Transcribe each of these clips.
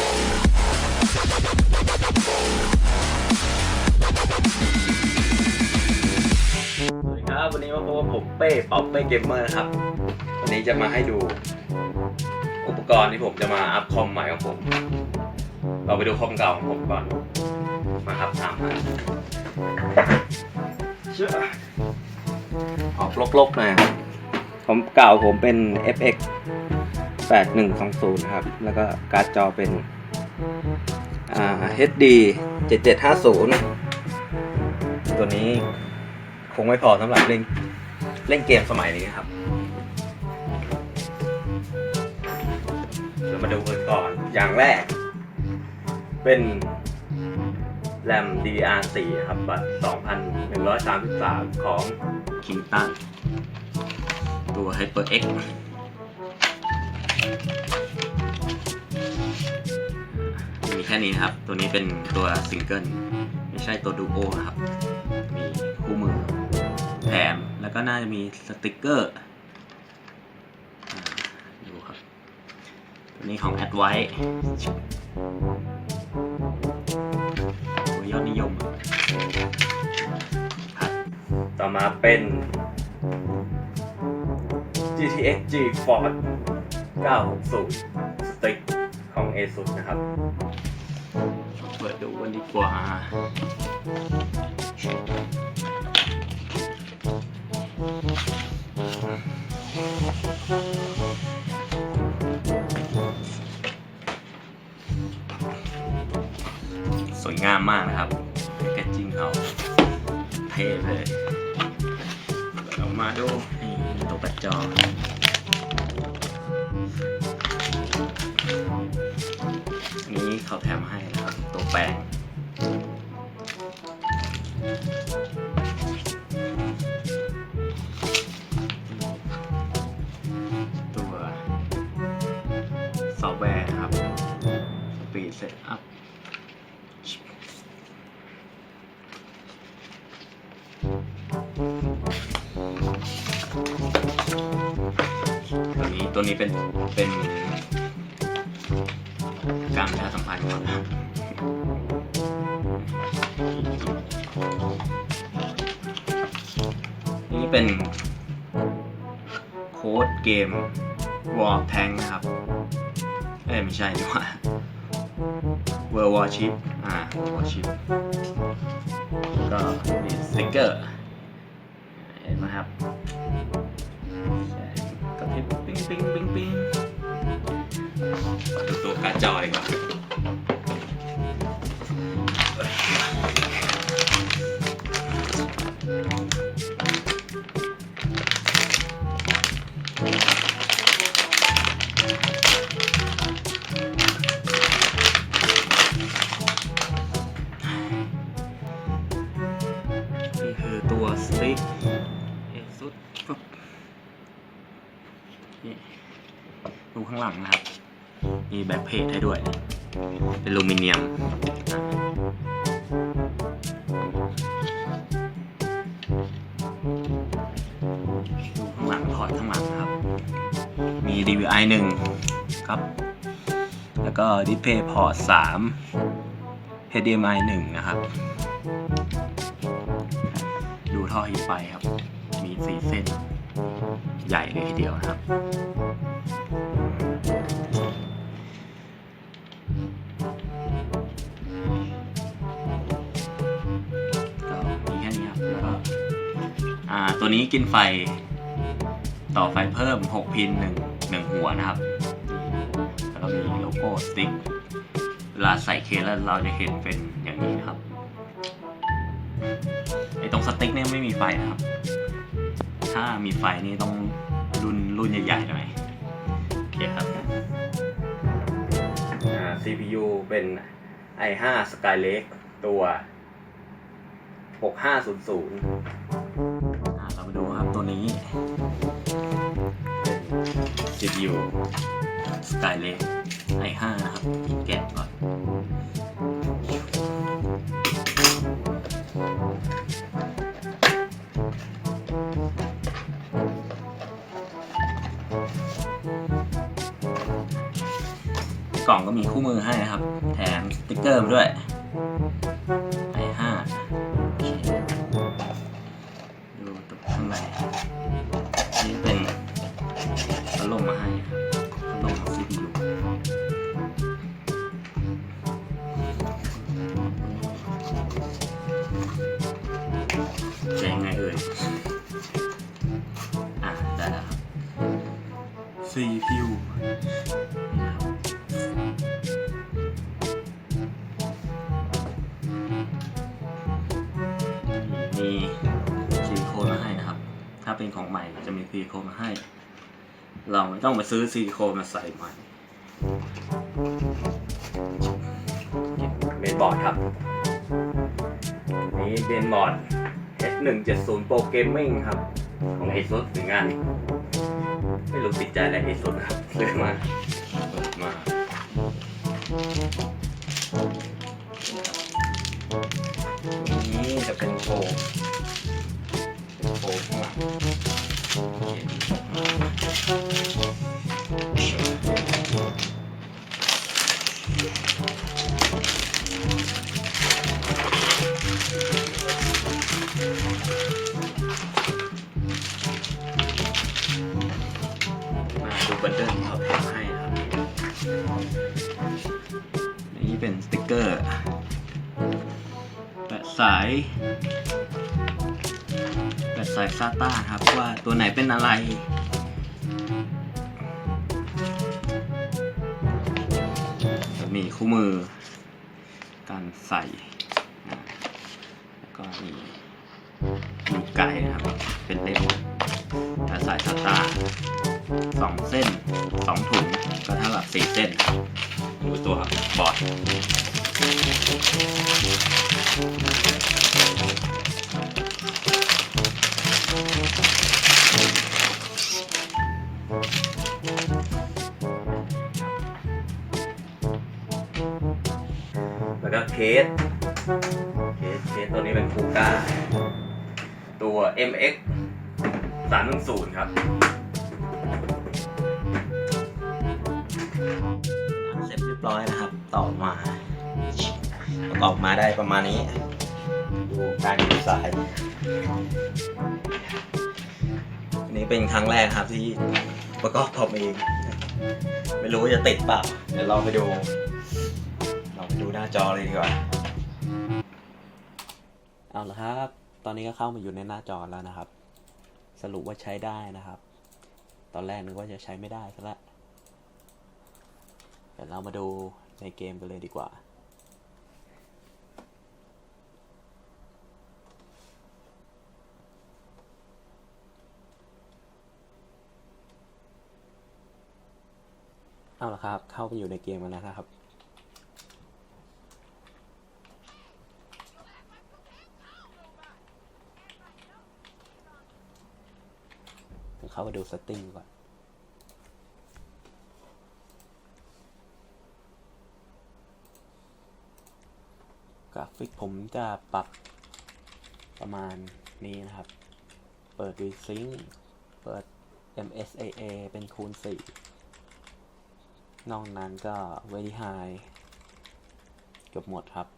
สวัสดีครับวันนี้มาพบกับผมเป้เป๋าเป้เกมเมอร์นะครับ วันนี้จะมาให้ดู อุปกรณ์ที่ผมจะมาอัพคอมใหม่ของผม เราไปดูคอมเก่าของผมก่อนมาครับตามมาเชื่อออกลกๆหน่อยครับคอมเก่าผมเป็น FX 8120นะครับ แล้วก็การ์ดจอเป็นอ่า HD 7750 ตัวนี้คงไม่พอสำหรับเล่นเล่นเกมสมัยนี้ครับเดี๋ยวมาดูกันก่อน อย่างแรก เป็นแรม DDR4 ครับ บัตร 2,133 ของ Kingston ตัว HyperX ค่นี้ครับ ตัวนี้เป็นตัวซิงเกิลไม่ใช่ตัวดูโอครับ มีคู่มือแถมแล้วก็น่าจะมีสติกเกอร์อ่าดูครับ ตัวนี้ของ a d v i ตัวยอดนิยมครับต่อมาเป็น GTX GeForce 960สติ๊กของ ASUS นะครับ เปิดดูกันดีกว่า สวยงามมากนะครับแกจจิ้งเขาเท่เลย เรามาดูนี่ตัวปัดจอ นี้เขาแถมให้นะครับตัวแปลงตัวซอฟต์แวร์นะครับ Speed Setup ตัวนี้ตัวนี้เป็นเป็น นี่เป็น โค้ดเกม War Tank นะครับ เอ้ยไม่ใช่ดีกว่า World Warship อ่า World Warship ก็มีสติกเกอร์ เห็นไหมครับกระพริบปิ๊งปิ๊งปิ๊งปิ๊งมาดูตัวการ์ดจอดีกว่านี่ นี่ดูข้างหลังนะครับ มีแบ็คเพจให้ด้วย เป็นอลูมิเนียม ดูข้างหลังถอดข้างหลังครับ มี DVI 1 ครับ แล้วก็ Display Port 3 HDMI 1 นะครับ ดูท่อฮีไฟครับ มีสีเส้น ใหญ่เลยทีเดียวนะครับ ก็มีแค่นี้ครับแล้วก็อ่าตัวนี้กินไฟต่อไฟเพิ่ม 6 พิน1 1หัวนะครับ แล้วก็มีโลโก้สติ๊กเวลาใส่เคสแล้วเราจะเห็นเป็นอย่างนี้นะครับ ไอตรงสติ๊กเนี่ยไม่มีไฟนะครับ ถ้ามีไฟนี่ต้องรุ่นรุ่นใหญ่ๆหน่อยโอเคครับ CPU เป็น i5 Skylake ตัว 6500 อ่าเรามาดูครับตัวนี้เป็น CPU Skylake i5 นะครับแกะก่อน กล่องก็มีคู่มือให้นะครับ แถมสติ๊กเกอร์มาด้วยไอห้าดูตัวข้างในนี่เป็นพัดลมมาให้ครับพัดลมของ CPU จะยังไงเอ่ย อะ ได้แล้วครับ CPU ถ้าเป็นของใหม่จะมีซิลิโคนมาให้ เราไม่ต้องไปซื้อซิลิโคนมาใส่ใหม่เมนบอร์ดครับ นี่เป็นบอร์ด S170 Pro Gaming ครับ ของ ASUS ถึงงาน ไม่รู้ติดใจอะไร ASUS ครับซื้อมาเปิดมานี้จะเป็นโฟม นี่เป็นสติกเกอร์แปะสายแปะสายซาต้าครับว่าตัวไหนเป็นอะไรมีคู่มือ การใส่แล้วก็มีมีไกด์นะครับ เป็นเล่มถ้าสายซาต้าสองเส้นสองถุง ก็เท่ากับสี่เส้นดูตัวบอร์ดแล้วก็เคส เคส เคสตัวนี้เป็นคูก้า ตัว MX 310 ครับ เสร็จเรียบร้อยนะครับ ต่อมาประกอบมาได้ประมาณนี้ ดูการดีไซน์อันนี้เป็นครั้งแรกครับที่ประกอบผมเอง ไม่รู้ว่าจะติดเปล่าเดี๋ยวลองไปดูลองไปดูหน้าจอเลยดีกว่า เอาละครับ ตอนนี้ก็เข้ามาอยู่ในหน้าจอแล้วนะครับ สรุปว่าใช้ได้นะครับ ตอนแรกนึกว่าจะใช้ไม่ได้ซะละเดี๋ยวเรามาดูในเกมกันเลยดีกว่า เอาละครับ เข้าไปอยู่ในเกมกันแล้วนะครับเดี๋ยวเข้าไปดูเซตติ้งก่อน ราฟิกผมจะปรับประมาณนี้นะครับ เปิด VSync เปิด MSAA เป็นคูณ 4 นอกนั้นก็ Very High เกือบหมดครับ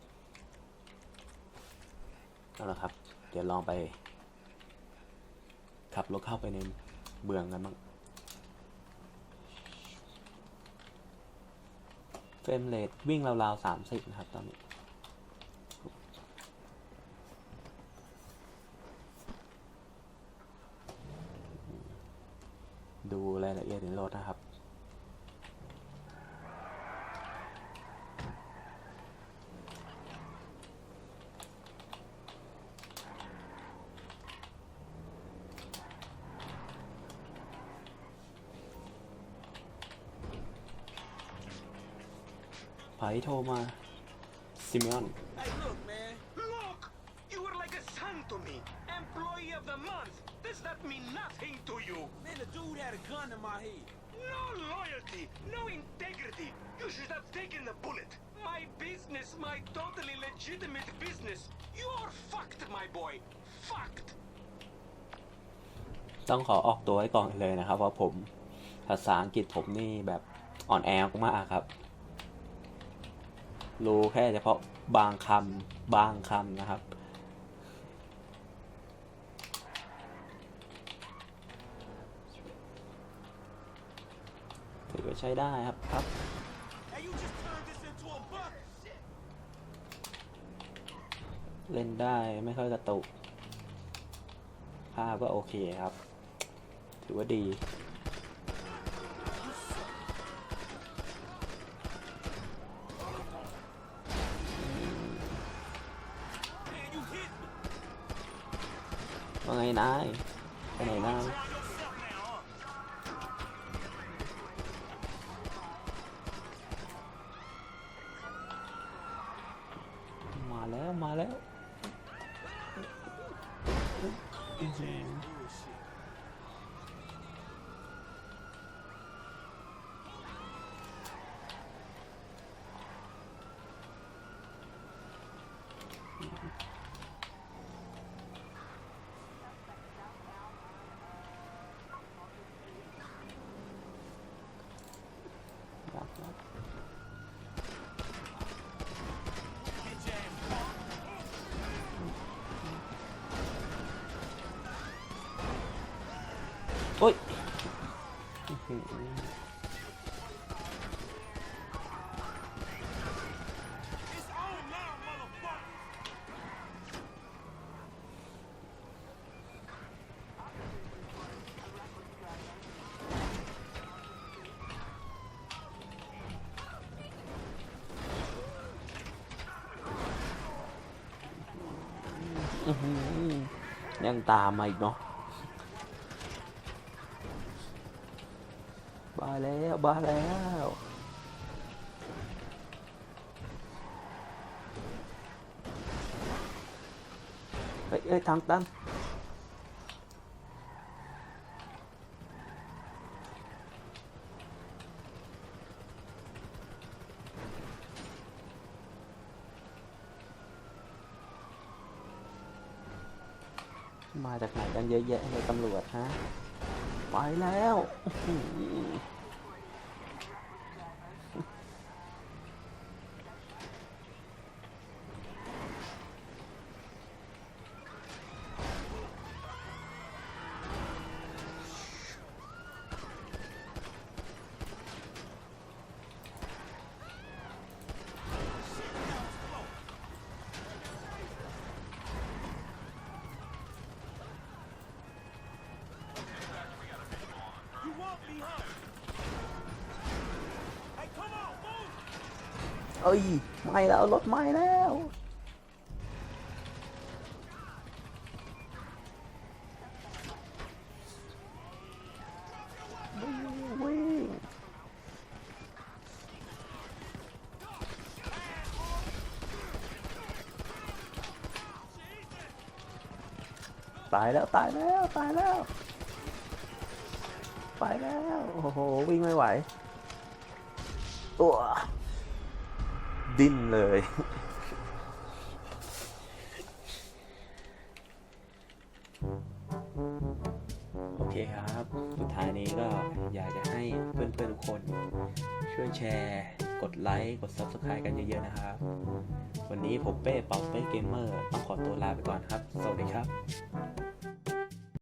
เอาละครับ เดี๋ยวลองไป ขับรถเข้าไปในเมืองกันบ้างเฟรมเรทวิ่งราวๆสามสิบนะครับตอนนี้ ดู รายละเอียดในรถนะครับ ไผโทรมา ซิมิออน Hey, look, man. Look! You were like a son to me. Employee of the month. Does that mean nothing to you? Man, the dude had a gun in my head. No loyalty, no integrity. You should have taken the bullet. My business, my totally legitimate business. You're fucked, my boy. Fucked. ต้องขอออกตัวไว้ก่อนเลยนะครับว่าผมภาษาอังกฤษผมนี่แบบอ่อนแอมากๆครับ รู้แค่เฉพาะบางคำบางคำนะครับ ถือว่า ใช้ได้ครับครับเล่นได้ไม่ค่อยกระตุกภาพก็โอเคครับ ถือว่าดี ว่าไงนายไปไหนนาย Legend. ยังตามมาอีกเนาะบา แล้วบ้าแล้วเฮ้ยเอ้ยทางตันมาจากไหนกันเยอะแยะเลยตำรวจฮะ ไปแล้ว เอ้ยไหม่แล้วรถไหม่แล้ววิ่งตายแล้วตายแล้วตายแล้วไปแล้ว โอ้โห วิ่งไม่ไหวตัว ดิ้นเลย โอเคครับ สุดท้ายนี้ก็อยากจะให้เพื่อนๆทุกคน ช่วยแชร์ กดไลค์ กด Subscribe กันเยอะๆนะครับ วันนี้ผมเป้เป่าเป้เกมเมอร์ต้องขอตัวลาไปก่อนครับ สวัสดีครับ